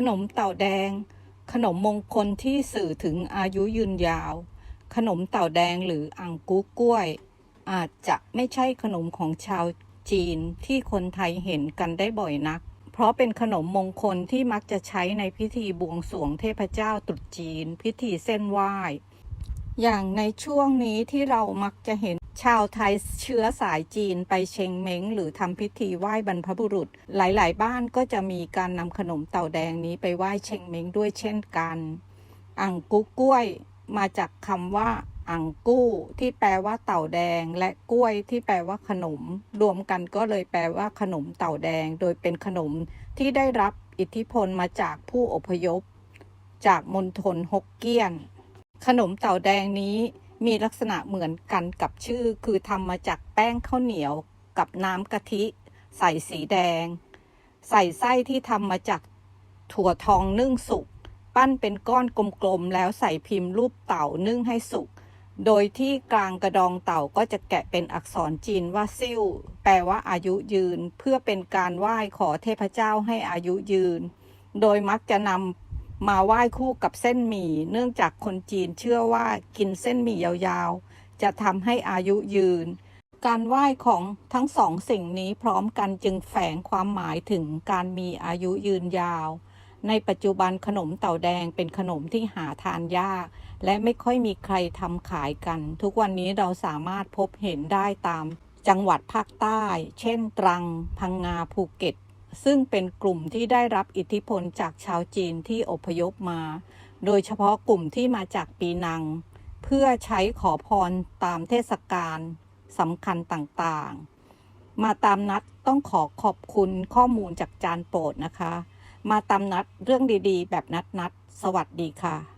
ขนมเต่าแดง ขนมมงคลที่สื่อถึงอายุยืนยาว ขนมเต่าแดงหรืออังกุกล้วย อาจจะไม่ใช่ขนมของชาวจีนที่คนไทยเห็นกันได้บ่อยนัก เพราะเป็นขนมมงคลที่มักจะใช้ในพิธีบวงสรวงเทพเจ้าตรุษจีน พิธีเส้นไหว้ อย่างในช่วงนี้ที่เรามักจะเห็น ชาวไทยเชื้อสายจีนไปเชงเม้ง หรือทำพิธีไหว้บรรพบุรุษ หลาย ๆ บ้านก็จะมีการนำขนมเต่าแดงนี้ไปไหว้เชงเม้งด้วยเช่นกัน อังกุกล้วยมาจากคำว่า อังกู้ที่แปลว่าเต่าแดง และกล้วยที่แปลว่าขนม รวมกันก็เลยแปลว่าขนมเต่าแดง โดยเป็นขนมที่ได้รับอิทธิพลมาจากผู้อพยพ จากมณฑลฮกเกี้ยน ขนมเต่าแดงนี้ มีลักษณะเหมือนกันกับชื่อ คือทำมาจากแป้งข้าวเหนียวกับน้ำกะทิ ใส่สีแดง ใส่ไส้ที่ทำมาจากถั่วทองนึ่งสุก ปั้นเป็นก้อนกลมๆ แล้วใส่พิมพ์รูปเต่านึ่งให้สุก โดยที่กลางกระดองเต่าก็จะแกะเป็นอักษรจีนว่าซิ่ว แปลว่าอายุยืน เพื่อเป็นการไหว้ขอเทพเจ้าให้อายุยืน โดยมักจะนำ มาไหว้คู่กับเส้นหมี่ เนื่องจากคนจีนเชื่อว่ากินเส้นหมี่ยาวๆ จะทำให้อายุยืน การไหว้ของทั้งสองสิ่งนี้พร้อมกันจึงแฝงความหมายถึงการมีอายุยืนยาว ในปัจจุบันขนมเต่าแดงเป็นขนมที่หาทานยาก และไม่ค่อยมีใครทำขายกัน ทุกวันนี้เราสามารถพบเห็นได้ตาม จังหวัดภาคใต้ เช่น ตรัง พังงาภูเก็ต ซึ่งเป็นกลุ่มที่ได้รับอิทธิพลจากชาวจีนที่อพยพมา โดยเฉพาะกลุ่มที่มาจากปีนัง เพื่อใช้ขอพรตามเทศกาลสำคัญต่างๆ มาตามนัดต้องขอขอบคุณข้อมูลจากจานโปรดนะคะ มาตามนัดเรื่องดีๆ แบบนัดๆสวัสดีค่ะ